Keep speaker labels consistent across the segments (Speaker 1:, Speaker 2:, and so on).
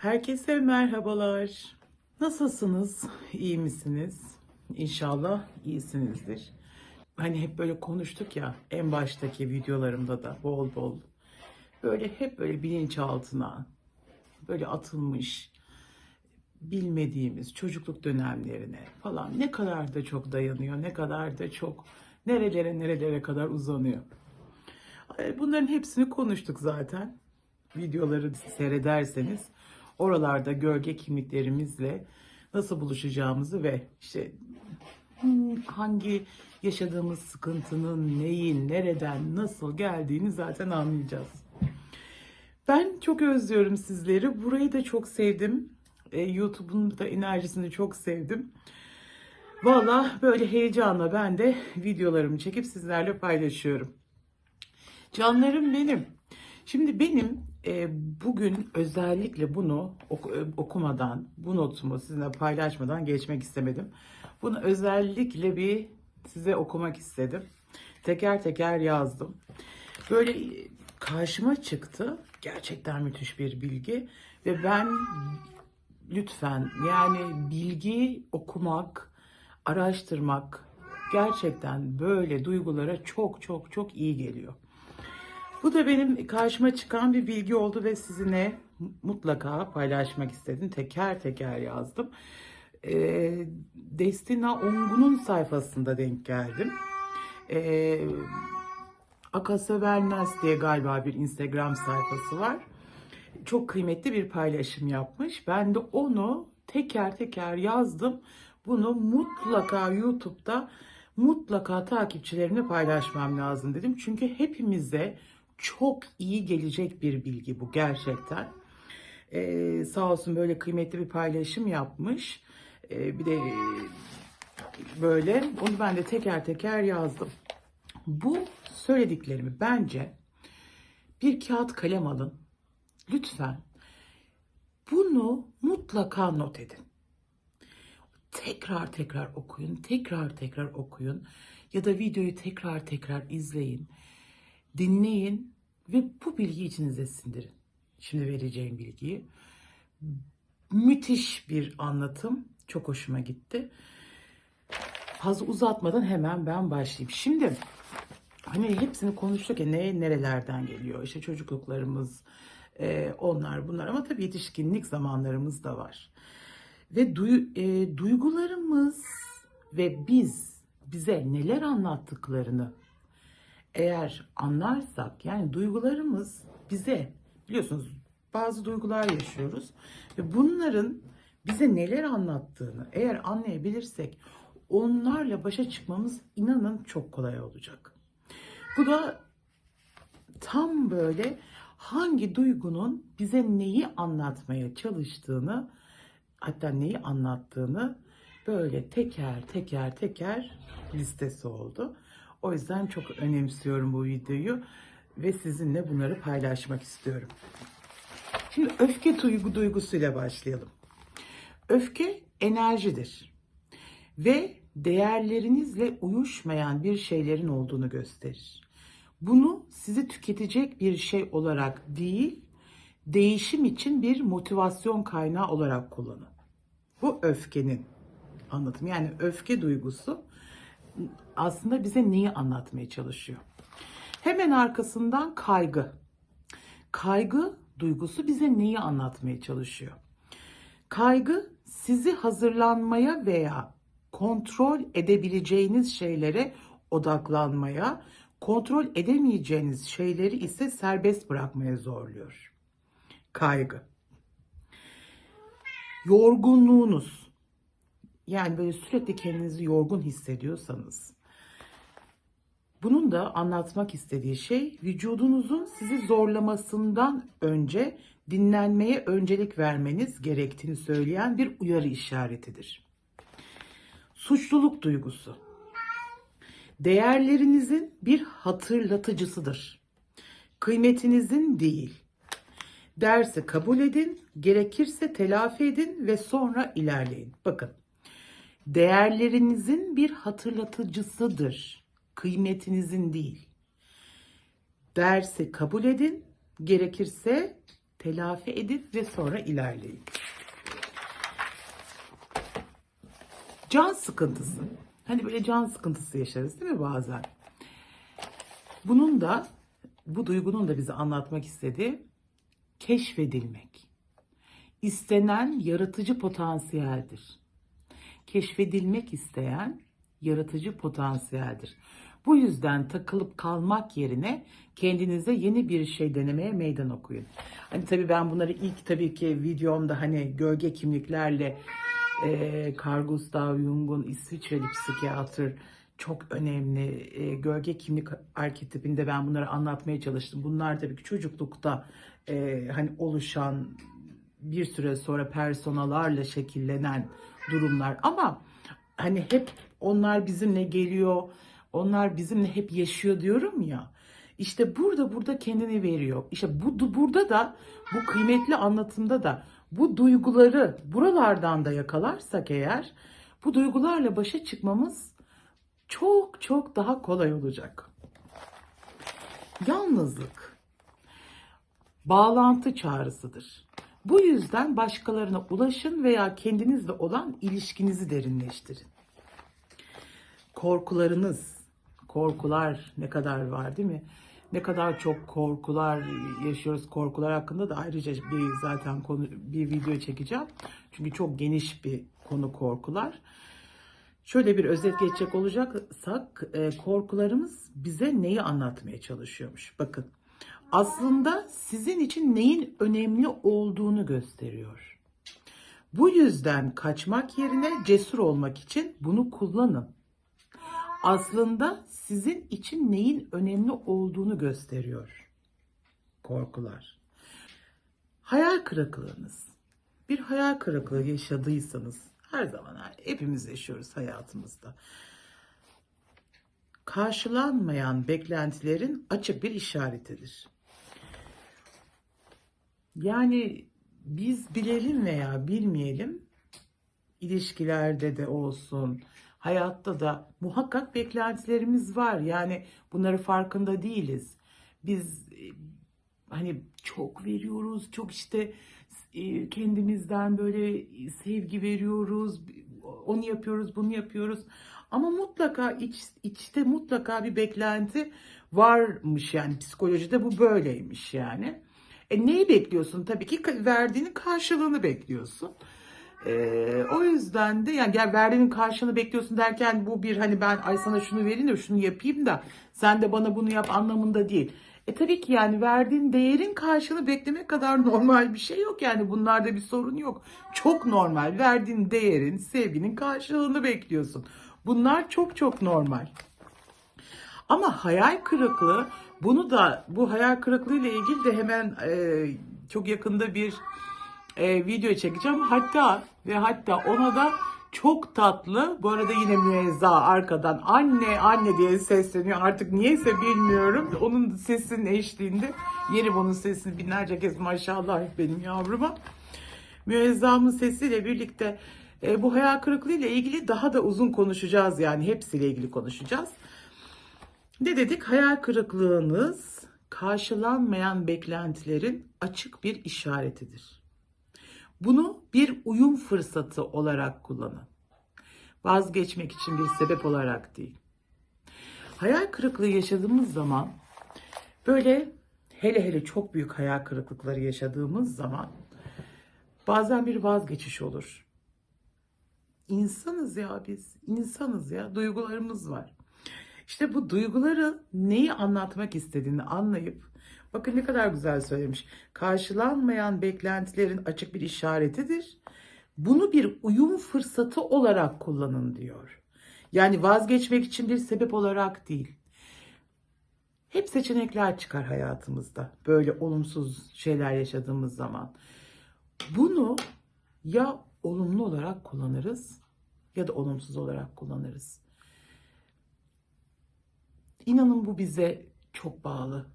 Speaker 1: Herkese merhabalar. Nasılsınız? İyi misiniz? İnşallah iyisinizdir. Hani hep böyle konuştuk ya en baştaki videolarımda da bol bol. Böyle hep böyle bilinçaltına böyle atılmış bilmediğimiz çocukluk dönemlerine falan ne kadar da çok dayanıyor, ne kadar da çok nerelere nerelere kadar uzanıyor. Ay, Bunların hepsini konuştuk zaten. Videoları seyrederseniz oralarda gölge kimliklerimizle nasıl buluşacağımızı ve işte hangi yaşadığımız sıkıntının neyin, nereden, nasıl geldiğini zaten anlayacağız. Ben çok özlüyorum sizleri. Burayı da çok sevdim. E, YouTube'un da enerjisini çok sevdim. Valla böyle heyecanla ben de videolarımı çekip sizlerle paylaşıyorum. Canlarım benim. Şimdi benim e, bugün özellikle bunu e, okumadan, bu notumu sizinle paylaşmadan geçmek istemedim. Bunu özellikle bir size okumak istedim. Teker teker yazdım. Böyle karşıma çıktı. Gerçekten müthiş bir bilgi ve ben lütfen yani bilgi okumak, araştırmak gerçekten böyle duygulara çok çok çok iyi geliyor. Bu da benim karşıma çıkan bir bilgi oldu ve sizinle mutlaka paylaşmak istedim. Teker teker yazdım. Ee, Destina Ongun'un sayfasında denk geldim. Ee, Akasa Wellness diye galiba bir Instagram sayfası var. Çok kıymetli bir paylaşım yapmış. Ben de onu teker teker yazdım. Bunu mutlaka YouTube'da mutlaka takipçilerimle paylaşmam lazım dedim. Çünkü hepimize çok iyi gelecek bir bilgi bu gerçekten. Ee, sağ olsun böyle kıymetli bir paylaşım yapmış. Ee, bir de böyle onu ben de teker teker yazdım. Bu söylediklerimi bence bir kağıt kalem alın. Lütfen bunu mutlaka not edin. Tekrar tekrar okuyun, tekrar tekrar okuyun ya da videoyu tekrar tekrar izleyin, dinleyin ve bu bilgiyi içinize sindirin. Şimdi vereceğim bilgiyi. Müthiş bir anlatım. Çok hoşuma gitti. Fazla uzatmadan hemen ben başlayayım. Şimdi hani hepsini konuştuk ya ne nerelerden geliyor işte çocukluklarımız e, onlar bunlar ama tabii yetişkinlik zamanlarımız da var ve duy- e, duygularımız ve biz bize neler anlattıklarını eğer anlarsak yani duygularımız bize biliyorsunuz bazı duygular yaşıyoruz ve bunların bize neler anlattığını eğer anlayabilirsek onlarla başa çıkmamız inanın çok kolay olacak. Bu da tam böyle hangi duygunun bize neyi anlatmaya çalıştığını hatta neyi anlattığını böyle teker teker teker listesi oldu. O yüzden çok önemsiyorum bu videoyu ve sizinle bunları paylaşmak istiyorum. Şimdi öfke duygu duygusuyla başlayalım. Öfke enerjidir ve değerlerinizle uyuşmayan bir şeylerin olduğunu gösterir. Bunu sizi tüketecek bir şey olarak değil, değişim için bir motivasyon kaynağı olarak kullanın. Bu öfkenin anlatımı. Yani öfke duygusu aslında bize neyi anlatmaya çalışıyor? Hemen arkasından kaygı. Kaygı duygusu bize neyi anlatmaya çalışıyor? Kaygı sizi hazırlanmaya veya kontrol edebileceğiniz şeylere odaklanmaya, kontrol edemeyeceğiniz şeyleri ise serbest bırakmaya zorluyor. Kaygı. Yorgunluğunuz. Yani böyle sürekli kendinizi yorgun hissediyorsanız bunun da anlatmak istediği şey vücudunuzun sizi zorlamasından önce dinlenmeye öncelik vermeniz gerektiğini söyleyen bir uyarı işaretidir. Suçluluk duygusu. Değerlerinizin bir hatırlatıcısıdır. Kıymetinizin değil. Dersi kabul edin, gerekirse telafi edin ve sonra ilerleyin. Bakın, Değerlerinizin bir hatırlatıcısıdır. Kıymetinizin değil. Dersi kabul edin, gerekirse telafi edin ve sonra ilerleyin. Can sıkıntısı. Hani böyle can sıkıntısı yaşarız değil mi bazen? Bunun da bu duygunun da bize anlatmak istediği keşfedilmek. İstenen yaratıcı potansiyeldir. Keşfedilmek isteyen yaratıcı potansiyeldir. Bu yüzden takılıp kalmak yerine kendinize yeni bir şey denemeye meydan okuyun. Hani tabii ben bunları ilk tabii ki videomda hani gölge kimliklerle e, Carl Gustav Jung'un İsviçreli psikiyatr çok önemli e, gölge kimlik arketipinde ben bunları anlatmaya çalıştım. Bunlar tabii ki çocuklukta e, hani oluşan bir süre sonra personalarla şekillenen durumlar ama hani hep onlar bizimle geliyor, onlar bizimle hep yaşıyor diyorum ya. İşte burada burada kendini veriyor. İşte bu burada da bu kıymetli anlatımda da bu duyguları buralardan da yakalarsak eğer bu duygularla başa çıkmamız çok çok daha kolay olacak. Yalnızlık bağlantı çağrısıdır. Bu yüzden başkalarına ulaşın veya kendinizle olan ilişkinizi derinleştirin. Korkularınız, korkular ne kadar var değil mi? Ne kadar çok korkular yaşıyoruz. Korkular hakkında da ayrıca bir zaten konu bir video çekeceğim. Çünkü çok geniş bir konu korkular. Şöyle bir özet geçecek olacaksak e, korkularımız bize neyi anlatmaya çalışıyormuş. Bakın aslında sizin için neyin önemli olduğunu gösteriyor. Bu yüzden kaçmak yerine cesur olmak için bunu kullanın. Aslında sizin için neyin önemli olduğunu gösteriyor korkular. Hayal kırıklığınız. Bir hayal kırıklığı yaşadıysanız her zaman hepimiz yaşıyoruz hayatımızda. Karşılanmayan beklentilerin açık bir işaretidir. Yani biz bilelim veya bilmeyelim ilişkilerde de olsun, hayatta da muhakkak beklentilerimiz var. Yani bunları farkında değiliz. Biz e, hani çok veriyoruz, çok işte e, kendimizden böyle sevgi veriyoruz, onu yapıyoruz, bunu yapıyoruz. Ama mutlaka iç, içte mutlaka bir beklenti varmış yani psikolojide bu böyleymiş yani. E neyi bekliyorsun? Tabii ki verdiğinin karşılığını bekliyorsun. Ee, o yüzden de yani gel verdiğinin karşılığını bekliyorsun derken bu bir hani ben ay sana şunu vereyim de şunu yapayım da sen de bana bunu yap anlamında değil. E tabii ki yani verdiğin değerin karşılığını beklemek kadar normal bir şey yok yani bunlarda bir sorun yok. Çok normal verdiğin değerin sevginin karşılığını bekliyorsun. Bunlar çok çok normal. Ama hayal kırıklığı bunu da bu hayal kırıklığı ile ilgili de hemen e, çok yakında bir e, video çekeceğim. Hatta ve hatta ona da çok tatlı. Bu arada yine müezza arkadan anne anne diye sesleniyor. Artık niyeyse bilmiyorum. Onun sesinin eşliğinde yerim onun sesini binlerce kez maşallah benim yavruma. Müezzamın sesiyle birlikte e, bu hayal kırıklığı ile ilgili daha da uzun konuşacağız yani hepsiyle ilgili konuşacağız. Ne dedik? Hayal kırıklığınız karşılanmayan beklentilerin açık bir işaretidir. Bunu bir uyum fırsatı olarak kullanın. Vazgeçmek için bir sebep olarak değil. Hayal kırıklığı yaşadığımız zaman böyle hele hele çok büyük hayal kırıklıkları yaşadığımız zaman bazen bir vazgeçiş olur. İnsanız ya biz, insanız ya, duygularımız var. İşte bu duyguları neyi anlatmak istediğini anlayıp bakın ne kadar güzel söylemiş. Karşılanmayan beklentilerin açık bir işaretidir. Bunu bir uyum fırsatı olarak kullanın diyor. Yani vazgeçmek için bir sebep olarak değil. Hep seçenekler çıkar hayatımızda. Böyle olumsuz şeyler yaşadığımız zaman. Bunu ya olumlu olarak kullanırız ya da olumsuz olarak kullanırız. İnanın bu bize çok bağlı.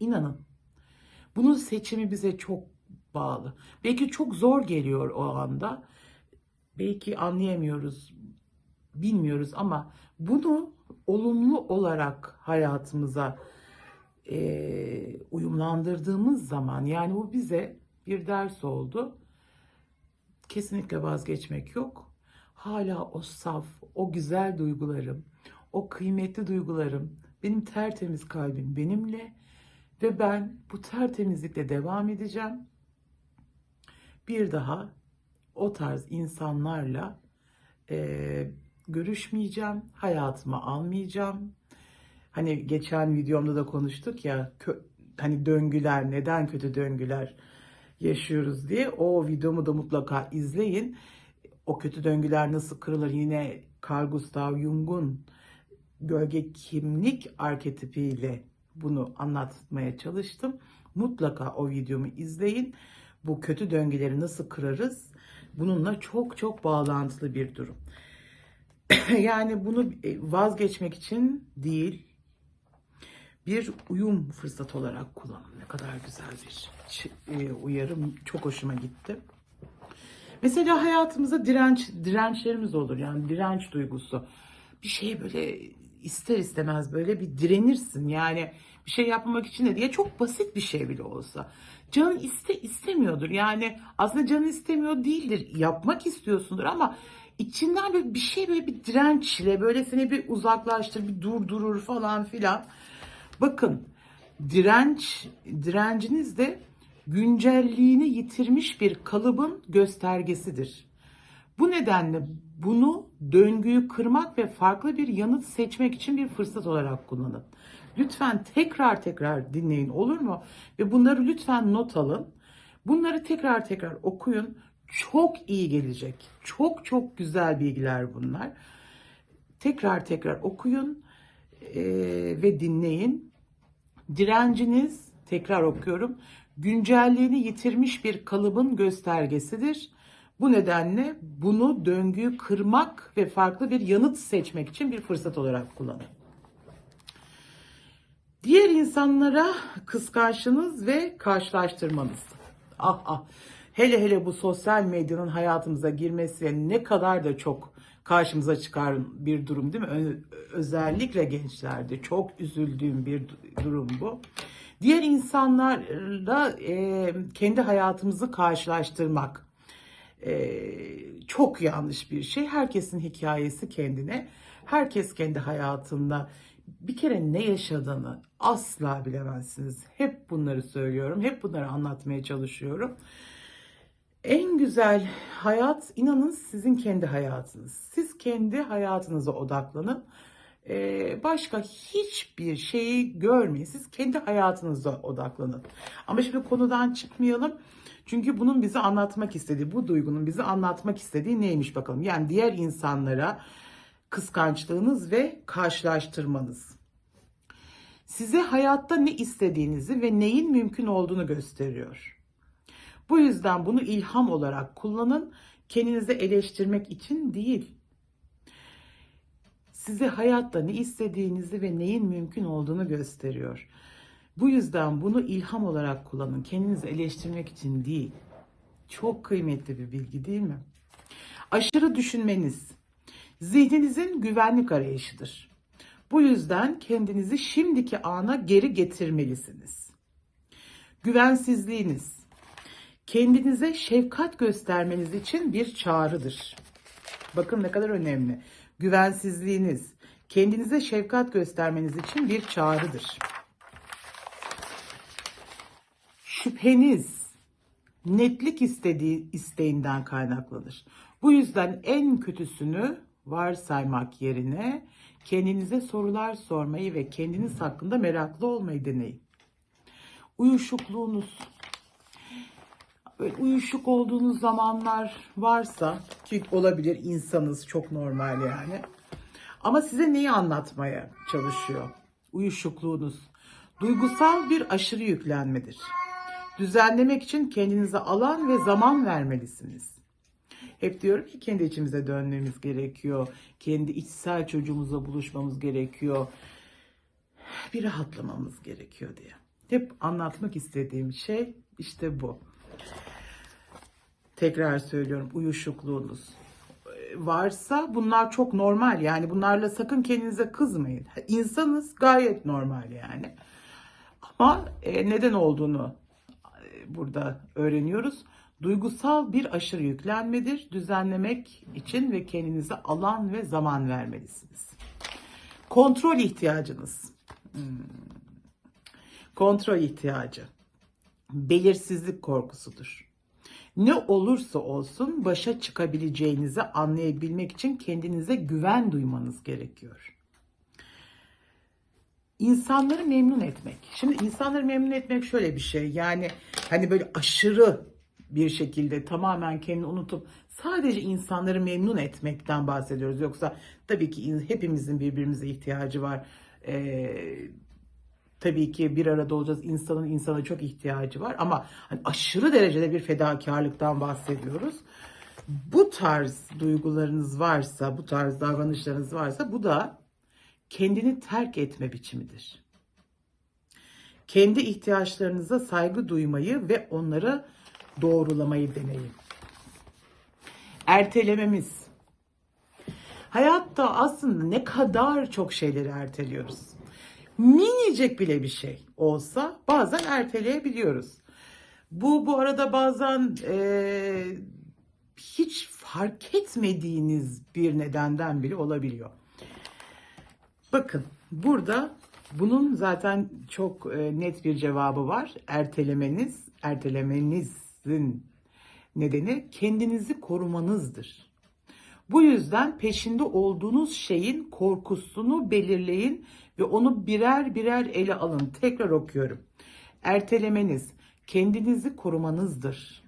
Speaker 1: İnanın. Bunun seçimi bize çok bağlı. Belki çok zor geliyor o anda. belki anlayamıyoruz, bilmiyoruz ama bunu olumlu olarak hayatımıza e, uyumlandırdığımız zaman yani bu bize bir ders oldu. Kesinlikle vazgeçmek yok. Hala o saf, o güzel duygularım, o kıymetli duygularım, benim tertemiz kalbim benimle ve ben bu tertemizlikle devam edeceğim. Bir daha o tarz insanlarla e, görüşmeyeceğim, hayatıma almayacağım. Hani geçen videomda da konuştuk ya, kö- hani döngüler, neden kötü döngüler yaşıyoruz diye. O videomu da mutlaka izleyin. O kötü döngüler nasıl kırılır yine Carl Gustav Jung'un gölge kimlik arketipiyle bunu anlatmaya çalıştım. Mutlaka o videomu izleyin. Bu kötü döngüleri nasıl kırarız? Bununla çok çok bağlantılı bir durum. yani bunu e, vazgeçmek için değil, bir uyum fırsatı olarak kullanın. Ne kadar güzel bir e, uyarım. Çok hoşuma gitti. Mesela hayatımızda direnç dirençlerimiz olur. Yani direnç duygusu. Bir şeye böyle ister istemez böyle bir direnirsin. Yani bir şey yapmamak için de diye çok basit bir şey bile olsa. Canın iste istemiyordur. Yani aslında canın istemiyor değildir. Yapmak istiyorsundur ama içinden böyle bir şey böyle bir dirençle böyle seni bir uzaklaştır, bir durdurur falan filan. Bakın direnç direnciniz de güncelliğini yitirmiş bir kalıbın göstergesidir. Bu nedenle bunu döngüyü kırmak ve farklı bir yanıt seçmek için bir fırsat olarak kullanın. Lütfen tekrar tekrar dinleyin olur mu? Ve bunları lütfen not alın. Bunları tekrar tekrar okuyun. Çok iyi gelecek. Çok çok güzel bilgiler bunlar. Tekrar tekrar okuyun eee, ve dinleyin. Direnciniz, tekrar okuyorum, güncelliğini yitirmiş bir kalıbın göstergesidir. Bu nedenle bunu döngüyü kırmak ve farklı bir yanıt seçmek için bir fırsat olarak kullanın. Diğer insanlara kıskançlığınız ve karşılaştırmanız. Ah ah. Hele hele bu sosyal medyanın hayatımıza girmesi ne kadar da çok karşımıza çıkar bir durum değil mi? Özellikle gençlerde çok üzüldüğüm bir du- durum bu. Diğer insanlarla e, kendi hayatımızı karşılaştırmak e, çok yanlış bir şey. Herkesin hikayesi kendine. Herkes kendi hayatında bir kere ne yaşadığını asla bilemezsiniz. Hep bunları söylüyorum. Hep bunları anlatmaya çalışıyorum. En güzel hayat inanın sizin kendi hayatınız. Siz kendi hayatınıza odaklanın. Ee, başka hiçbir şeyi görmeyin. Siz kendi hayatınıza odaklanın. Ama şimdi konudan çıkmayalım. Çünkü bunun bize anlatmak istediği, bu duygunun bize anlatmak istediği neymiş bakalım. Yani diğer insanlara kıskançlığınız ve karşılaştırmanız. Size hayatta ne istediğinizi ve neyin mümkün olduğunu gösteriyor. Bu yüzden bunu ilham olarak kullanın. Kendinizi eleştirmek için değil. Size hayatta ne istediğinizi ve neyin mümkün olduğunu gösteriyor. Bu yüzden bunu ilham olarak kullanın. Kendinizi eleştirmek için değil. Çok kıymetli bir bilgi değil mi? Aşırı düşünmeniz zihninizin güvenlik arayışıdır. Bu yüzden kendinizi şimdiki ana geri getirmelisiniz. Güvensizliğiniz kendinize şefkat göstermeniz için bir çağrıdır. Bakın ne kadar önemli. Güvensizliğiniz kendinize şefkat göstermeniz için bir çağrıdır. Şüpheniz netlik istediği isteğinden kaynaklanır. Bu yüzden en kötüsünü varsaymak yerine kendinize sorular sormayı ve kendiniz hakkında meraklı olmayı deneyin. Uyuşukluğunuz böyle uyuşuk olduğunuz zamanlar varsa ki olabilir insanız çok normal yani. Ama size neyi anlatmaya çalışıyor? Uyuşukluğunuz. Duygusal bir aşırı yüklenmedir. Düzenlemek için kendinize alan ve zaman vermelisiniz. Hep diyorum ki kendi içimize dönmemiz gerekiyor. Kendi içsel çocuğumuzla buluşmamız gerekiyor. Bir rahatlamamız gerekiyor diye. Hep anlatmak istediğim şey işte bu. Tekrar söylüyorum uyuşukluğunuz. varsa bunlar çok normal yani bunlarla sakın kendinize kızmayın. İnsanız gayet normal yani. Ama e, neden olduğunu burada öğreniyoruz. Duygusal bir aşırı yüklenmedir. Düzenlemek için ve kendinize alan ve zaman vermelisiniz. Kontrol ihtiyacınız. Hmm. Kontrol ihtiyacı. Belirsizlik korkusudur. Ne olursa olsun başa çıkabileceğinizi anlayabilmek için kendinize güven duymanız gerekiyor. İnsanları memnun etmek. Şimdi insanları memnun etmek şöyle bir şey. Yani hani böyle aşırı bir şekilde tamamen kendini unutup sadece insanları memnun etmekten bahsediyoruz. Yoksa tabii ki in- hepimizin birbirimize ihtiyacı var. Ee, tabii ki bir arada olacağız. İnsanın insana çok ihtiyacı var ama hani aşırı derecede bir fedakarlıktan bahsediyoruz. Bu tarz duygularınız varsa, bu tarz davranışlarınız varsa bu da kendini terk etme biçimidir. Kendi ihtiyaçlarınıza saygı duymayı ve onları doğrulamayı deneyin. Ertelememiz. Hayatta aslında ne kadar çok şeyleri erteliyoruz. Minicik bile bir şey olsa bazen erteleyebiliyoruz. Bu bu arada bazen eee, hiç fark etmediğiniz bir nedenden bile olabiliyor. Bakın burada bunun zaten çok e, net bir cevabı var. Ertelemeniz, ertelemenizin nedeni kendinizi korumanızdır. Bu yüzden peşinde olduğunuz şeyin korkusunu belirleyin ve onu birer birer ele alın. Tekrar okuyorum. Ertelemeniz kendinizi korumanızdır.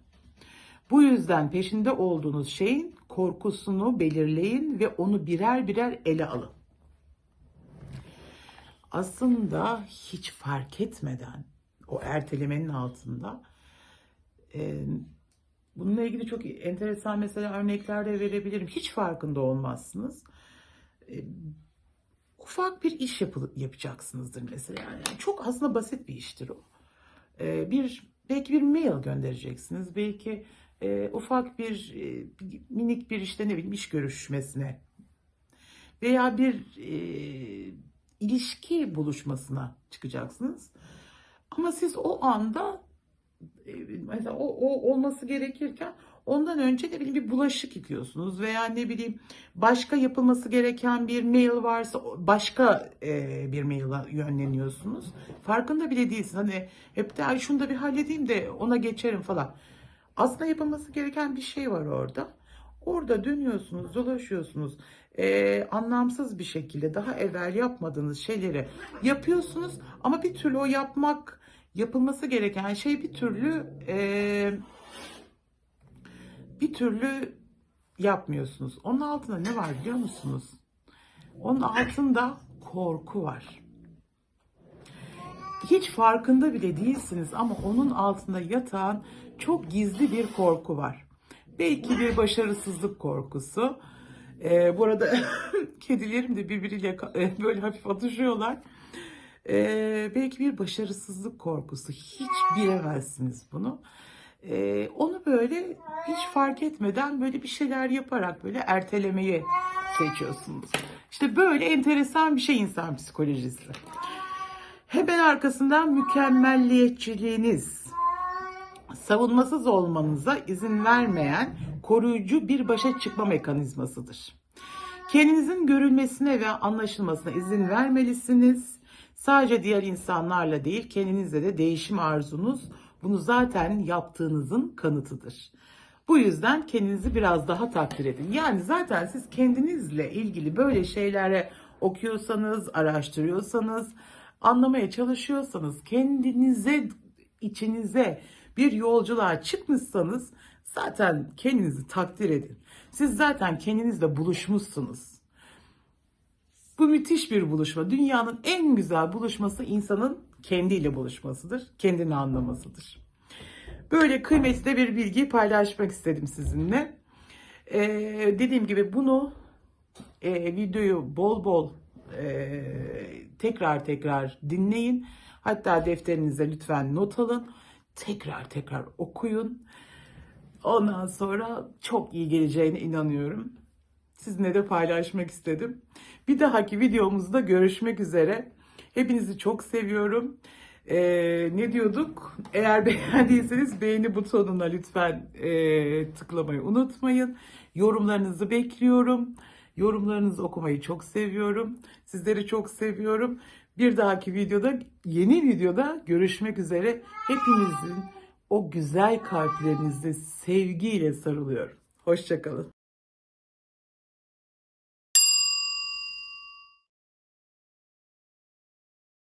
Speaker 1: Bu yüzden peşinde olduğunuz şeyin korkusunu belirleyin ve onu birer birer ele alın. Aslında hiç fark etmeden o ertelemenin altında e, bununla ilgili çok enteresan mesela örnekler de verebilirim. Hiç farkında olmazsınız. E, ufak bir iş yapı, yapacaksınızdır mesela. Yani çok aslında basit bir iştir o. E, bir belki bir mail göndereceksiniz. Belki e, ufak bir e, minik bir işte ne bileyim iş görüşmesine veya bir e, ilişki buluşmasına çıkacaksınız. Ama siz o anda e, mesela o, o olması gerekirken ondan önce ne bileyim bir bulaşık yıkıyorsunuz veya ne bileyim başka yapılması gereken bir mail varsa başka e, bir mail'a yönleniyorsunuz. Farkında bile değilsin. Hani hep de şunu da bir halledeyim de ona geçerim falan. Aslında yapılması gereken bir şey var orada. Orada dönüyorsunuz, dolaşıyorsunuz. Ee, anlamsız bir şekilde daha evvel yapmadığınız şeyleri yapıyorsunuz ama bir türlü o yapmak yapılması gereken şey bir türlü ee, bir türlü yapmıyorsunuz. Onun altında ne var biliyor musunuz? Onun altında korku var. Hiç farkında bile değilsiniz ama onun altında yatan çok gizli bir korku var. Belki bir başarısızlık korkusu. Ee, bu arada kedilerim de birbiriyle e, böyle hafif atışıyorlar. Ee, belki bir başarısızlık korkusu. Hiç bilemezsiniz bunu. Ee, onu böyle hiç fark etmeden böyle bir şeyler yaparak böyle ertelemeye seçiyorsunuz. İşte böyle enteresan bir şey insan psikolojisi. Hemen arkasından mükemmelliyetçiliğiniz savunmasız olmanıza izin vermeyen koruyucu bir başa çıkma mekanizmasıdır. Kendinizin görülmesine ve anlaşılmasına izin vermelisiniz. Sadece diğer insanlarla değil, kendinizde de değişim arzunuz bunu zaten yaptığınızın kanıtıdır. Bu yüzden kendinizi biraz daha takdir edin. Yani zaten siz kendinizle ilgili böyle şeylere okuyorsanız, araştırıyorsanız, anlamaya çalışıyorsanız, kendinize, içinize bir yolculuğa çıkmışsanız zaten kendinizi takdir edin. Siz zaten kendinizle buluşmuşsunuz. Bu müthiş bir buluşma. Dünyanın en güzel buluşması insanın kendiyle buluşmasıdır. Kendini anlamasıdır. Böyle kıymetli bir bilgiyi paylaşmak istedim sizinle. Ee, dediğim gibi bunu e, videoyu bol bol e, tekrar tekrar dinleyin. Hatta defterinize lütfen not alın. Tekrar tekrar okuyun. Ondan sonra çok iyi geleceğine inanıyorum. sizinle de paylaşmak istedim. Bir dahaki videomuzda görüşmek üzere. Hepinizi çok seviyorum. Ee, ne diyorduk? Eğer beğendiyseniz beğeni butonuna lütfen e, tıklamayı unutmayın. Yorumlarınızı bekliyorum. Yorumlarınızı okumayı çok seviyorum. Sizleri çok seviyorum. Bir dahaki videoda, yeni videoda görüşmek üzere. Hepinizin o güzel kalplerinizi sevgiyle sarılıyorum. Hoşçakalın.